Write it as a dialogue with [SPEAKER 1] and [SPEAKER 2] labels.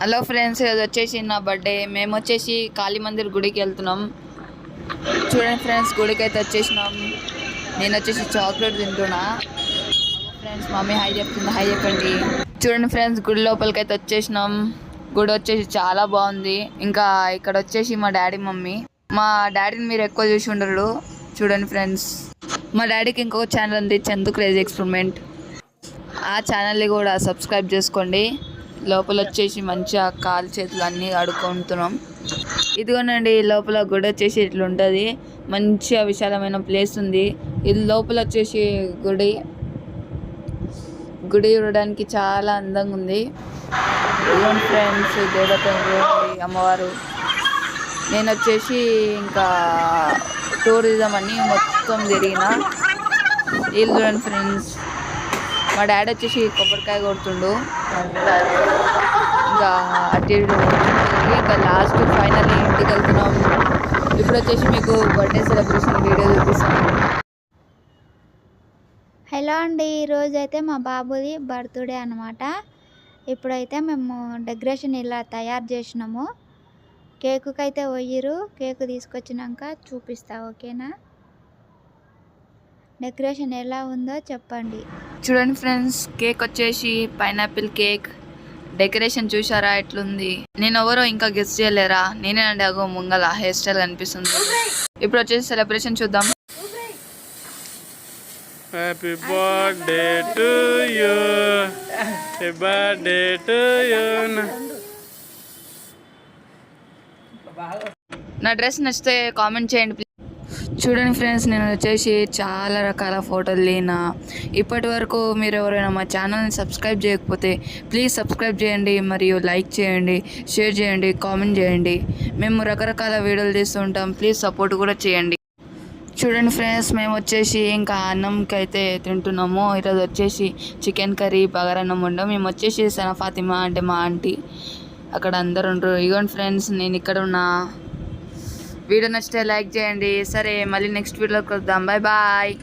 [SPEAKER 1] Hello friends ఇది వచ్చేసి నా బర్త్డే మేము వచ్చేసి కాళీ మందిర్ గుడికి వెళ్తున్నాం. చూడండి ఫ్రెండ్స్ గుడికి అయితే వచ్చేసినాం. నేను వచ్చేసి చాక్లెట్ తింటున్నా. ఫ్రెండ్స్ మమ్మీ హై చెప్తుంది. హై చెప్పండి. చూడండి ఫ్రెండ్స్ గుడి లోపలికి అయితే వచ్చేసినాం. గుడి వచ్చేసి చాలా బాగుంది. ఇంకా ఇక్కడ వచ్చేసి మా డాడీ మమ్మీ మా డాడీని మీరు ఎక్కువ చూసి ఉండరు. చూడండి ఫ్రెండ్స్ మా డాడీకి ఇంకొక ఛానల్ ఉంది చందు క్రేజీ ఎక్స్పెరిమెంట్ ఆ ఛానల్ని కూడా సబ్స్క్రైబ్ చేసుకోండి. లోపల వచ్చేసి మంచిగా కాలు చేతులు అన్నీ ఆడుకుంటున్నాం ఇదిగోనండి లోపల గుడి వచ్చేసి ఇట్లా ఉంటుంది మంచిగా విశాలమైన ప్లేస్ ఉంది. ఇది లోపల వచ్చేసి గుడి. గుడి చూడడానికి చాలా అందంగా ఉంది. ఇదిగోండి ఫ్రెండ్స్ దేవత అమ్మవారు. నేను వచ్చేసి ఇంకా టూరిజం అని మొత్తం తిరిగిన. వీళ్ళు చూడండి ఫ్రెండ్స్. మా డాడీ వచ్చేసి కొబ్బరికాయ కొడుతుండు. ఇంకా అటు ఇంకా లాస్ట్ ఫైనల్లీ ఇంటికి వెళ్తున్నాం ఇప్పుడు వచ్చేసి మీకు బర్త్డే సెలబ్రేషన్ వీడియో చూపిస్తాను.
[SPEAKER 2] హలో అండి ఈరోజు అయితే మా బాబుది బర్త్డే అనమాట ఇప్పుడైతే మేము డెకరేషన్ ఇలా తయారు చేసినాము. కేకుకైతే అయితే పోయిరు కేకు తీసుకొచ్చినాక చూపిస్తా ఓకేనా? డెకరేషన్ ఎలా ఉందో చెప్పండి.
[SPEAKER 1] చూడండి ఫ్రెండ్స్ కేక్ వచ్చేసి పైనాపిల్ కేక్. డెకరేషన్ చూసారా ఎట్లుంది? నేను ఎవరో ఇంకా గెస్ట్ చేయలేరా? నేనే అండి అగో ముంగల హెయిర్ స్టైల్ కనిపిస్తుంది. ఇప్పుడు వచ్చేసి సెలబ్రేషన్ చూద్దాం.
[SPEAKER 3] Happy birthday to you. Happy birthday to you.
[SPEAKER 1] నా డ్రెస్ నచ్చితే కామెంట్ చేయండి ప్లీజ్ చూడండి ఫ్రెండ్స్ నేను వచ్చేసి చాలా రకాల ఫోటోలు లేనా. ఇప్పటి వరకు మీరు ఎవరైనా మా ఛానల్ని సబ్స్క్రైబ్ చేయకపోతే ప్లీజ్ సబ్స్క్రైబ్ చేయండి మరియు లైక్ చేయండి షేర్ చేయండి కామెంట్ చేయండి. మేము రకరకాల వీడియోలు తీస్తుంటాం ప్లీజ్ సపోర్ట్ కూడా చేయండి. చూడండి ఫ్రెండ్స్ మేము వచ్చేసి ఇంకా అన్నంకి అయితే తింటున్నాము. ఈరోజు వచ్చేసి చికెన్ కర్రీ బగారన్నం ఉండం మేము వచ్చేసి సన ఫాతిమా అంటే మా ఆంటీ. అక్కడ అందరు ఉంటారు ఇగోండి ఫ్రెండ్స్ నేను ఇక్కడ ఉన్నా. వీడియో నచ్చితే లైక్ చేయండి. సరే మళ్ళీ నెక్స్ట్ వీడియోకి వద్దాం బాయ్ బాయ్.